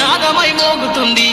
నాదమై మోగుతుంది.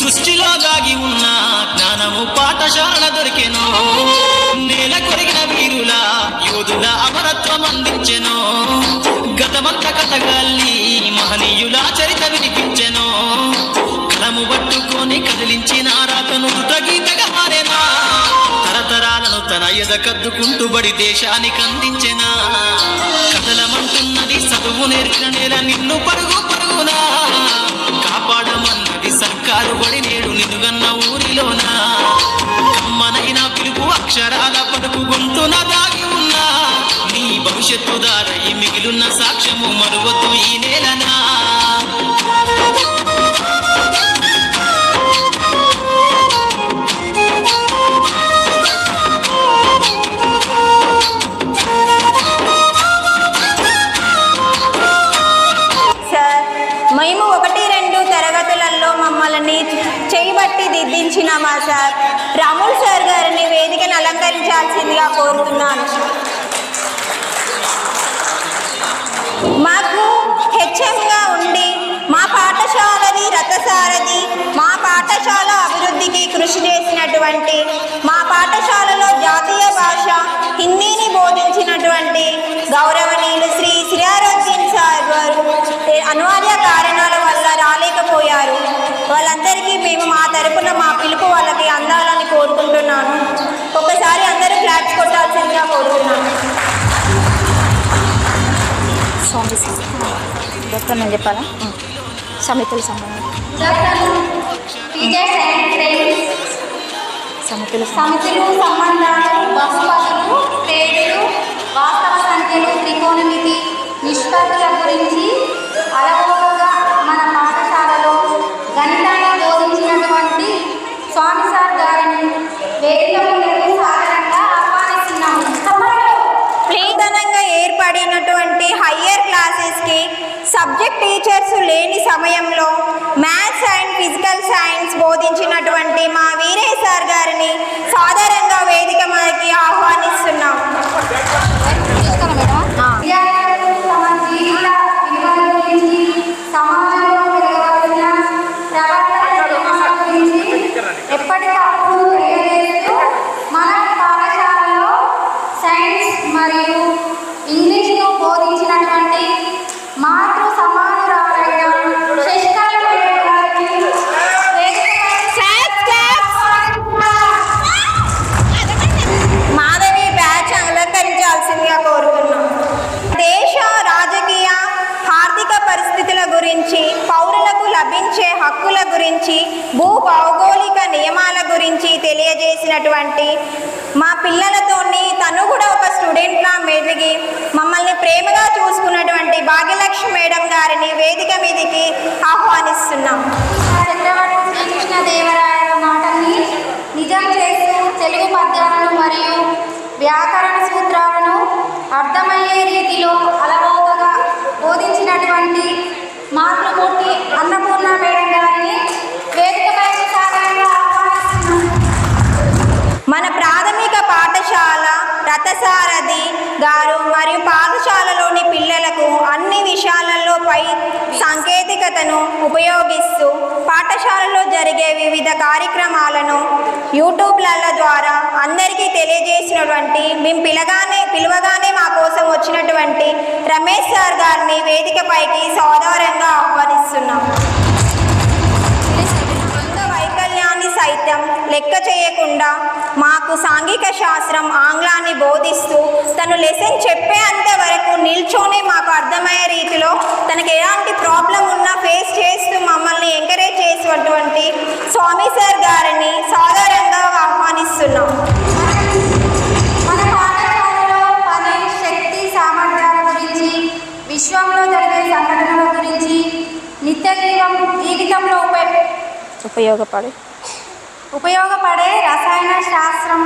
సృష్టిలో దాగి ఉన్న జ్ఞానము పాఠశాల దొరికెను. నేల కొరిగిన వీరుల యోధుల అమరత్వం అందించెను. గతమంత కథగాల్ని మహనీయుల చరిత వినిపించెను. కలము పట్టుకొని కదిలించిన రాతను కృతగీతగా మారేనా. తరతరాలను తన ఎద కద్దుకుంటూ బడి దేశానికి అందించెనా. కథలమంటున్నది చదువు నేర్చిన నేల నిన్ను పరుగు పరుగునా. పాడుబడి నేడు నిదుగన్న ఊరిలోన? కమ్మనైన పిలుపు అక్షరాల పలుకు గొంతున దాగి ఉన్నా? నీ భవిష్యత్తు దారై మిగిలిన సాక్ష్యము మరువతు ఈ నేలనా? చేసినటువంటి మా పాఠశాలలో జాతీయ భాష హిందీని బోధించినటువంటి గౌరవనీయులు శ్రీ శ్రీయారోద్దీన్ సార్ గారు. అనివార్య కారణాల వల్ల రాలేకపోయారు. వాళ్ళందరికీ మేము మా తరపున మా పిలుపు వాళ్ళకి అందాలని కోరుకుంటున్నాను. ఒకసారి అందరూ క్లాప్స్ కొట్టాల్సిందిగా కోరుతున్నాను. స్వామి డాక్టర్ నేను చెప్పాలా? సమితుల సంబంధం. టీచర్స్ సమితుల సమితులు సంబంధాలు బహుపదులు పేర్లు వాస్తవ సంఖ్యలు త్రికోణమితి నిష్పత్తుల గురించి అలవోకగా మన పాఠశాలలో గణితాన్ని బోధించినటువంటి స్వామి సార్ గారిని వేదిక సాధారణంగా ఆహ్వానిస్తున్నాము. నూతనంగా ఏర్పడినటువంటి హయ్యర్ క్లాసెస్కి సబ్జెక్ట్ టీచర్స్ లేని సమయంలో మ్యాథ్స్ అండ్ ఫిజికల్ సైన్స్ బోధించినటువంటి మా గారు మరియు పాఠశాలలోని పిల్లలకు అన్ని విషయాలలో పై సాంకేతికతను ఉపయోగిస్తూ పాఠశాలలో జరిగే వివిధ కార్యక్రమాలను యూట్యూబ్ల ద్వారా అందరికీ తెలియజేసినటువంటి మేము పిలగానే పిలవగానే మా కోసం వచ్చినటువంటి రమేష్ సార్ గారిని వేదికపైకి సోదరంగా ఆహ్వానిస్తున్నాం. సైతం లెక్క చేయకుండా మాకు సాంఘిక శాస్త్రం ఆంగ్లాన్ని బోధిస్తూ తను లెసన్ చెప్పే అంత వరకు నిల్చొని మాకు అర్థమయ్యే రీతిలో తనకు ఎలాంటి ప్రాబ్లం ఉన్నా ఫేస్ చేస్తూ మమ్మల్ని ఎంకరేజ్ చేసినటువంటి స్వామి సార్ గారిని సాధారణంగా ఆహ్వానిస్తున్నాం. మన శక్తి గురించి విశ్వంలో జరిగే సంఘటనల గురించి నిత్య జీవం జీవితంలో ఉపయోగ ఉపయోగపడే ఉపయోగపడే రసాయన శాస్త్రం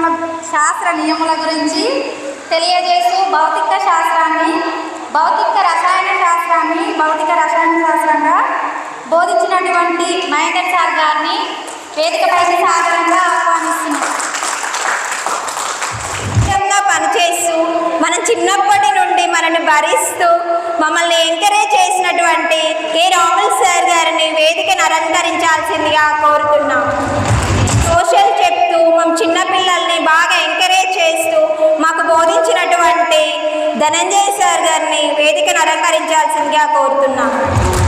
శాస్త్ర నియముల గురించి తెలియజేస్తూ భౌతిక శాస్త్రాన్ని భౌతిక రసాయన శాస్త్రాన్ని భౌతిక రసాయన శాస్త్రంగా బోధించినటువంటి మహేందర్ సార్ గారిని వేదికపైకి సాధారణంగా ఆహ్వానిస్తున్నాం పనిచేస్తూ మనం చిన్నప్పటి నుండి మనల్ని భరిస్తూ మమ్మల్ని ఎంకరేజ్ చేసినటువంటి కె రాముల్ సార్ గారిని వేదికను అలంకరించాల్సిందిగా కోరుతున్నాం చిన్నపిల్లల్ని బాగా ఎంకరేజ్ చేస్తూ మాకు బోధించినటువంటి ధనంజయ్ సార్ గారిని వేదికను అలంకరించాల్సిందిగా కోరుతున్నాను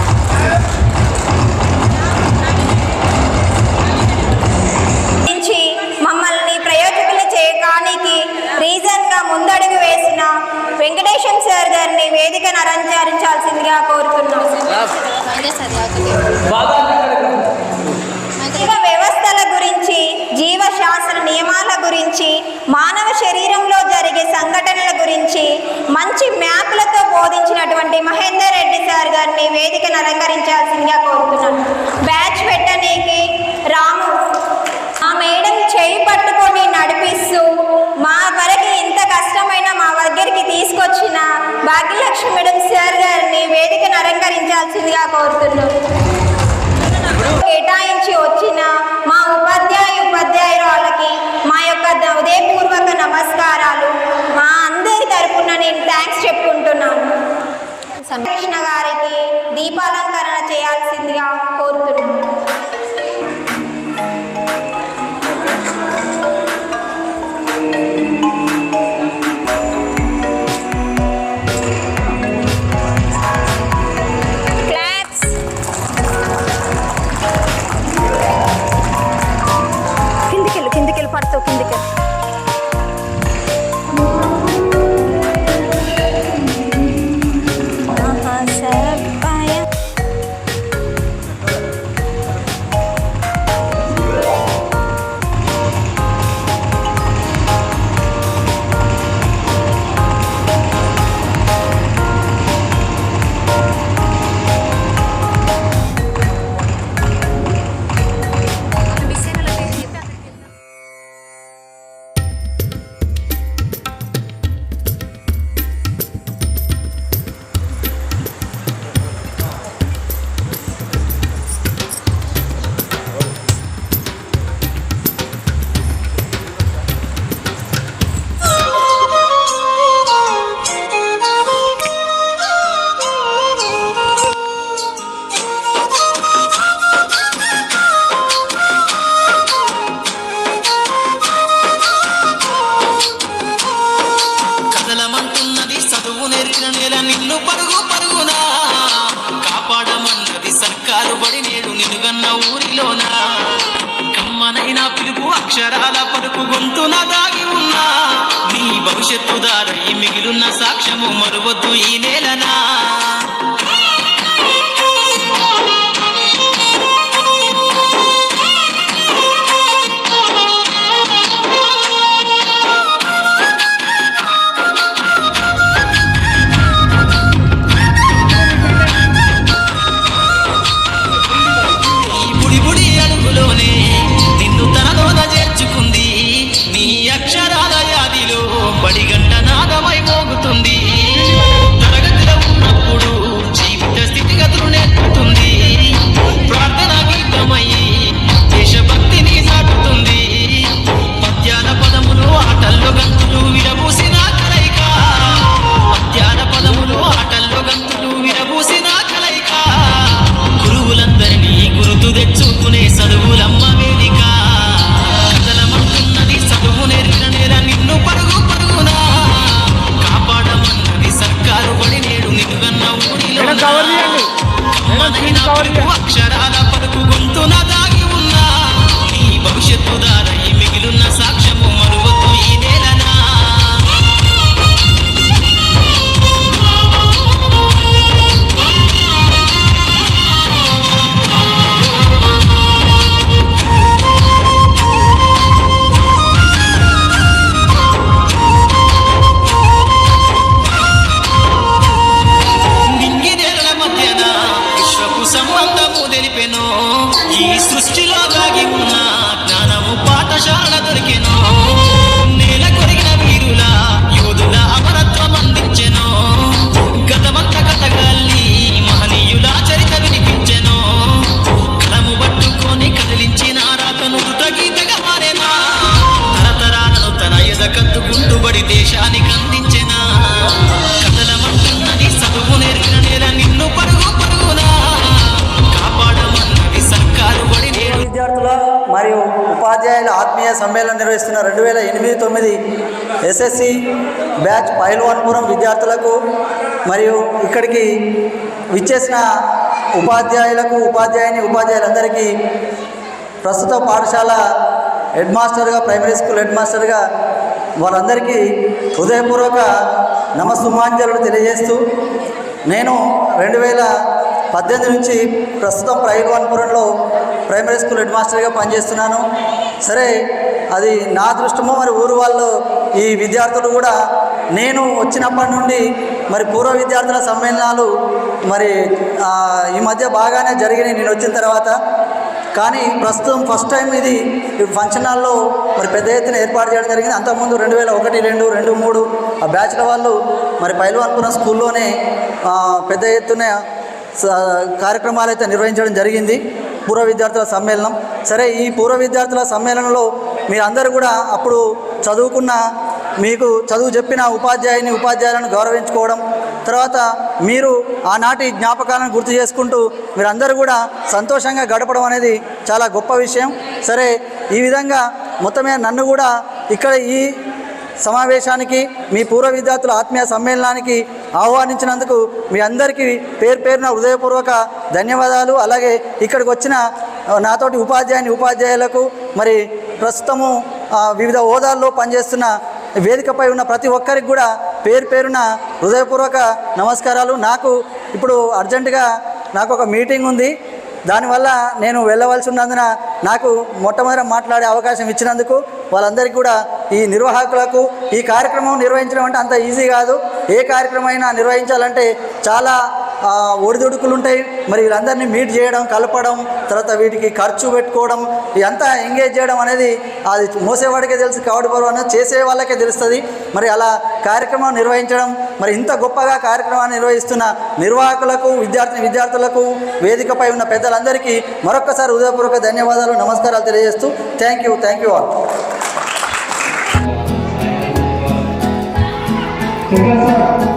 చేయాల్సిందిగా కోరుతున్నాం. కేటాయించి వచ్చిన మా ఉపాధ్యాయ ఉపాధ్యాయురాలకి మా యొక్క ఉదయపూర్వక నమస్కారాలు. మా అందరి తరఫున నేను థ్యాంక్స్ చెప్పుకుంటున్నాను. సంకృష్ణ గారికి దీపాలంకరణ చేయాల్సిందిగా కోరుతున్నాను. నేల నిన్ను పరుగు పరుగునా? కాపాడమన్నది సర్కారు బడి నేడు నిలుగన్న ఊరిలోనా? కమ్మనైనా పిలుపు అక్షరాల పలుకు గొంతున దాగి ఉన్నా? నీ భవిష్యత్తు దారై మిగిలున్న సాక్ష్యము మరువద్దు ఈ నేలనా? ఎస్ఎస్సి బ్యాచ్ పైల్వాన్పురం విద్యార్థులకు మరియు ఇక్కడికి విచ్చేసిన ఉపాధ్యాయులకు ఉపాధ్యాయుని ఉపాధ్యాయులందరికీ ప్రస్తుత పాఠశాల హెడ్ మాస్టర్గా ప్రైమరీ స్కూల్ హెడ్ మాస్టర్గా వారందరికీ హృదయపూర్వక నమస్సుమాంజలు తెలియజేస్తూ నేను రెండు వేల పద్దెనిమిది నుంచి ప్రస్తుతం ప్రైవన్పురంలో ప్రైమరీ స్కూల్ హెడ్ మాస్టర్గా పనిచేస్తున్నాను. సరే అది నా దృష్టమో మరి ఊరు వాళ్ళు ఈ విద్యార్థులు కూడా నేను వచ్చినప్పటి నుండి మరి పూర్వ విద్యార్థుల సమ్మేళనాలు మరి ఈ మధ్య బాగానే జరిగినాయి నేను వచ్చిన తర్వాత. కానీ ప్రస్తుతం ఫస్ట్ టైం ఇది ఈ ఫంక్షన్ హాల్లో మరి పెద్ద ఎత్తున ఏర్పాటు చేయడం జరిగింది. అంతకుముందు రెండు వేల ఒకటి రెండు రెండు మూడు ఆ బ్యాచ్ల వాళ్ళు మరి పైల్వాన్పురం స్కూల్లోనే పెద్ద ఎత్తున స- కార్యక్రమాలు అయితే నిర్వహించడం జరిగింది. పూర్వ విద్యార్థుల సమ్మేళనం. సరే ఈ పూర్వ విద్యార్థుల సమ్మేళనంలో మీరందరూ కూడా అప్పుడు చదువుకున్న మీకు చదువు చెప్పిన ఉపాధ్యాయుని ఉపాధ్యాయులను గౌరవించుకోవడం తర్వాత మీరు ఆనాటి జ్ఞాపకాలను గుర్తు చేసుకుంటూ మీరందరూ కూడా సంతోషంగా గడపడం అనేది చాలా గొప్ప విషయం. సరే ఈ విధంగా మొత్తమే నన్ను కూడా ఇక్కడ ఈ సమావేశానికి మీ పూర్వ విద్యార్థుల ఆత్మీయ సమ్మేళనానికి ఆహ్వానించినందుకు మీ అందరికీ పేరు పేరున హృదయపూర్వక ధన్యవాదాలు. అలాగే ఇక్కడికి వచ్చిన నాతోటి ఉపాధ్యాయుని ఉపాధ్యాయులకు మరి ప్రస్తుతము వివిధ హోదాల్లో పనిచేస్తున్న వేదికపై ఉన్న ప్రతి ఒక్కరికి కూడా పేరు పేరున హృదయపూర్వక నమస్కారాలు. నాకు ఇప్పుడు అర్జెంటుగా నాకు ఒక మీటింగ్ ఉంది. దానివల్ల నేను వెళ్ళవలసి ఉన్నందున నాకు మొట్టమొదట మాట్లాడే అవకాశం ఇచ్చినందుకు వాళ్ళందరికీ కూడా ఈ నిర్వాహకులకు ఈ కార్యక్రమం నిర్వహించడం అంటే అంత ఈజీ కాదు. ఏ కార్యక్రమం నిర్వహించాలంటే చాలా ఒడిదుడుకులు ఉంటాయి మరి వీళ్ళందరినీ మీట్ చేయడం కలపడం తర్వాత వీటికి ఖర్చు పెట్టుకోవడం ఇదంతా ఎంగేజ్ చేయడం అనేది అది మోసేవాడికే తెలుసు కావడి బరువు అనేది చేసే వాళ్ళకే తెలుస్తుంది. మరి అలా కార్యక్రమం నిర్వహించడం మరి ఇంత గొప్పగా కార్యక్రమాన్ని నిర్వహిస్తున్న నిర్వాహకులకు విద్యార్థి విద్యార్థులకు వేదికపై ఉన్న పెద్దలందరికీ మరొక్కసారి హృదయపూర్వక ధన్యవాదాలు నమస్కారాలు తెలియజేస్తూ thank you thank you all. Shankar sir